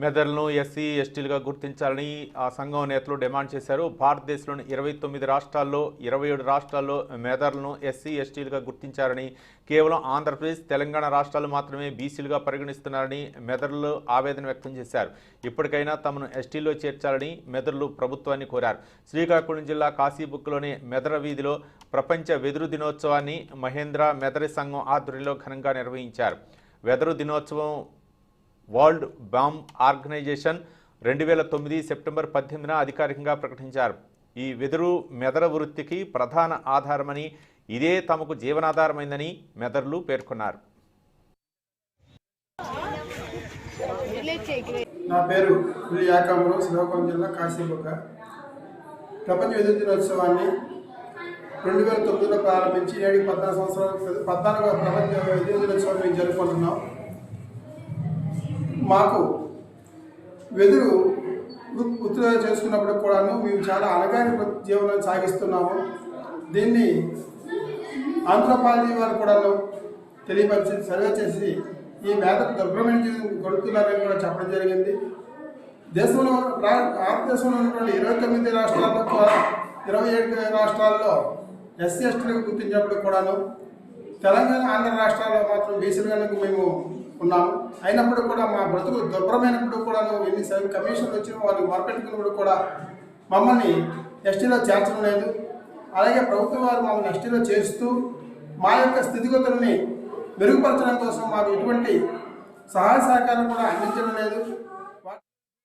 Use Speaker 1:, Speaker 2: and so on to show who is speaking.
Speaker 1: మెదర్లను SC ఎస్టీలుగా గుర్తించాలని ఆ సంఘం నేతలు డిమాండ్ చేశారు. భారతదేశంలోని ఇరవై తొమ్మిది రాష్ట్రాల్లో ఇరవై ఏడు రాష్ట్రాల్లో మెదర్లను ఎస్సీ ఎస్టీలుగా గుర్తించారని కేవలం ఆంధ్రప్రదేశ్ తెలంగాణ రాష్ట్రాలు మాత్రమే బీసీలుగా పరిగణిస్తున్నారని మెదర్లు ఆవేదన వ్యక్తం చేశారు. ఇప్పటికైనా తమను ఎస్టీలో చేర్చాలని మెదర్లు ప్రభుత్వాన్ని కోరారు. శ్రీకాకుళం జిల్లా కాశీబుక్లోని మెదర వీధిలో ప్రపంచ వెదురు దినోత్సవాన్ని మహేంద్ర మెదరి సంఘం ఆధ్వర్యంలో ఘనంగా నిర్వహించారు. వెదరు దినోత్సవం వరల్డ్ బామ్ ఆర్గనైజేషన్ రెండు వేల తొమ్మిది సెప్టెంబర్ పద్దెనిమిదిన అధికారికంగా ప్రకటించారు. ఈ వెదురు మెదర వృత్తికి ప్రధాన ఆధారమని ఇదే తమకు జీవనాధారమైందని మెదర్లు పేర్కొన్నారు.
Speaker 2: నా పేరు పులి యాకాంబరం శ్రీకాకుళం జిల్లా కాశీబుగ్గ. ప్రపంచ విద్యుత్ దినోత్సవాన్ని రెండు వేల తొమ్మిదిలో ప్రారంభించి నేటికి పద్నాలుగు సంవత్సరాలు పద్నాలుగు ప్రపంచ విద్యుత్ దినోత్సవం మేము జరుపుకుంటున్నాం. మాకు వెదురు ఉత్- ఉత్పత్తి చేసుకున్నప్పుడు కూడాను మేము చాలా అనగాని జీవనం సాగిస్తున్నాము. దీన్ని ఆంధ్రపాలజీ వారు కూడాను తెలియపరిచి సర్వే చేసి ఈ మేధకు దుర్భరమైన జీవితం గడుపుతున్నారని కూడా చెప్పడం జరిగింది. దేశంలో రా- భారతదేశంలో ఉన్నటువంటి ఇరవై తొమ్మిది రాష్ట్రాల్లో కూడా ఇరవై ఏడు రాష్ట్రాల్లో ఎస్సీ ఎస్టీలకు గుర్తించినప్పుడు కూడాను తెలంగాణ ఆంధ్ర రాష్ట్రాల్లో మాత్రం బీసీలుగానే మేము ఉన్నాము. అయినప్పుడు కూడా మా బ్రతుకు దుర్భరమైనప్పుడు కూడా ఎన్ని కమిషన్లు వచ్చినా వాళ్ళు మొరపెట్టుకున్నప్పుడు కూడా మమ్మల్ని ఎస్టీలో చేర్చడం లేదు అలాగే ప్రభుత్వం వారు మమ్మల్ని ఎస్టీలో చేస్తూ మా యొక్క స్థితిగతుల్ని మెరుగుపరచడం కోసం మాకు ఎటువంటి సహాయ సహకారం కూడా అందించడం లేదు.